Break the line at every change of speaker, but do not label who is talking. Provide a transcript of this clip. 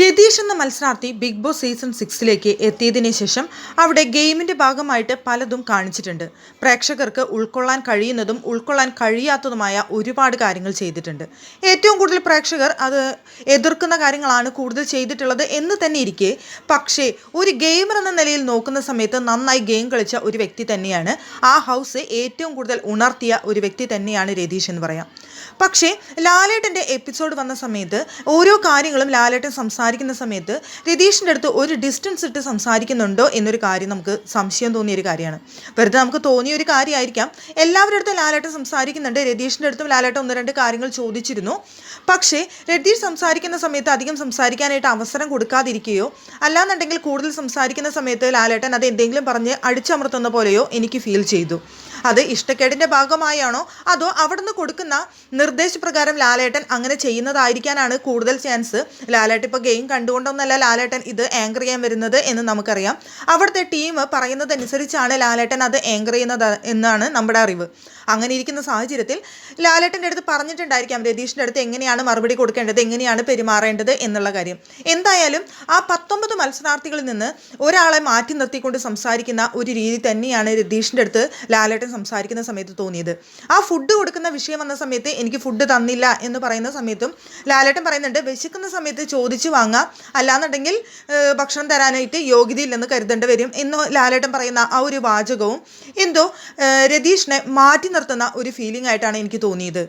രതീഷ് എന്ന മത്സരാർത്ഥി big boss season സിക്സിലേക്ക് എത്തിയതിനു ശേഷം അവിടെ ഗെയിമിന്റെ ഭാഗമായിട്ട് പലതും കാണിച്ചിട്ടുണ്ട്. പ്രേക്ഷകർക്ക് ഉൾക്കൊള്ളാൻ കഴിയുന്നതും ഉൾക്കൊള്ളാൻ കഴിയാത്തതുമായ ഒരുപാട് കാര്യങ്ങൾ ചെയ്തിട്ടുണ്ട്. ഏറ്റവും കൂടുതൽ പ്രേക്ഷകർ അത് എതിർക്കുന്ന കാര്യങ്ങളാണ് കൂടുതൽ ചെയ്തിട്ടുള്ളത് എന്ന് തന്നെ ഇരിക്കെ. പക്ഷേ ഒരു ഗെയിമർ എന്ന നിലയിൽ നോക്കുന്ന സമയത്ത് നന്നായി ഗെയിം കളിച്ച ഒരു വ്യക്തി തന്നെയാണ് ആ ഹൗസ് ഏറ്റവും കൂടുതൽ ഉണർത്തിയ ഒരു വ്യക്തി തന്നെയാണ് രതീഷ് എന്ന് പറയാം. പക്ഷേ ലാലേട്ടന്റെ എപ്പിസോഡ് വന്ന സമയത്ത് ഓരോ കാര്യങ്ങളും ലാലേട്ടൻ സംസാരിക്കുന്ന സമയത്ത് രതീഷിന്റെ അടുത്ത് ഒരു ഡിസ്റ്റൻസ് ഇട്ട് സംസാരിക്കുന്നുണ്ടോ എന്നൊരു കാര്യം നമുക്ക് സംശയം തോന്നിയ ഒരു കാര്യമാണ്. വെറുതെ നമുക്ക് തോന്നിയ ഒരു കാര്യമായിരിക്കാം. എല്ലാവരുടെ അടുത്തും ലാലേട്ടൻ സംസാരിക്കുന്നുണ്ട്. രതീഷിന്റെ അടുത്തും ലാലേട്ടൻ ഒന്ന് രണ്ട് കാര്യങ്ങൾ ചോദിച്ചിരുന്നു. പക്ഷേ രതീഷ് സംസാരിക്കുന്ന സമയത്ത് അധികം സംസാരിക്കാനായിട്ട് അവസരം കൊടുക്കാതിരിക്കുകയോ അല്ലാന്നുണ്ടെങ്കിൽ കൂടുതൽ സംസാരിക്കുന്ന സമയത്ത് ലാലേട്ടൻ അത് എന്തെങ്കിലും പറഞ്ഞ് അടിച്ചമർത്തുന്ന പോലെയോ എനിക്ക് ഫീൽ ചെയ്തു. അത് ഇഷ്ടക്കേടിന്റെ ഭാഗമായാണോ? അതോ അവിടുന്ന് കൊടുക്കുന്ന നിർദ്ദേശപ്രകാരം ലാലേട്ടൻ അങ്ങനെ ചെയ്യുന്നതായിരിക്കാനാണ് കൂടുതൽ ചാൻസ് ലാലേട്ടൻ ഇപ്പോൾ ഗെയിം കണ്ടുകൊണ്ടൊന്നല്ല ലാലേട്ടൻ ഇത് ആങ്കർ ചെയ്യാൻ വരുന്നത് എന്ന് നമുക്കറിയാം. അവിടുത്തെ ടീം പറയുന്നതനുസരിച്ചാണ് ലാലേട്ടൻ അത് ആങ്കർ ചെയ്യുന്നത് എന്നാണ് നമ്മുടെ അറിവ്. അങ്ങനെ ഇരിക്കുന്ന സാഹചര്യത്തിൽ ലാലേട്ടന്റെ അടുത്ത് പറഞ്ഞിട്ടുണ്ടായിരിക്കാം രതീഷിന്റെ അടുത്ത് എങ്ങനെയാണ് മറുപടി കൊടുക്കേണ്ടത് എങ്ങനെയാണ് പെരുമാറേണ്ടത് എന്നുള്ള കാര്യം. എന്തായാലും ആ പത്തൊമ്പത് മത്സരാർത്ഥികളിൽ നിന്ന് ഒരാളെ മാറ്റി നിർത്തിക്കൊണ്ട് സംസാരിക്കുന്ന ഒരു രീതി തന്നെയാണ് രതീഷിന്റെ അടുത്ത് ലാലേട്ടൻ സംസാരിക്കുന്ന സമയത്ത് തോന്നിയത്. ആ ഫുഡ് കൊടുക്കുന്ന വിഷയം വന്ന സമയത്ത് എനിക്ക് ഫുഡ് തന്നില്ല എന്ന് പറയുന്ന സമയത്തും ലാലേട്ടൻ പറയുന്നുണ്ട് വിശക്കുന്ന സമയത്ത് ചോദിച്ചു വാങ്ങാം. അല്ലാന്നുണ്ടെങ്കിൽ ഭക്ഷണം തരാനായിട്ട് യോഗ്യതയില്ലെന്ന് കരുതേണ്ടി വരും എന്ന് ലാലേട്ടൻ പറയുന്ന ആ ഒരു വാചകവും എന്തോ രതീഷിനെ മാറ്റി നിർത്തുന്ന ഒരു ഫീലിംഗ് ആയിട്ടാണ് എനിക്ക് തോന്നിയത്.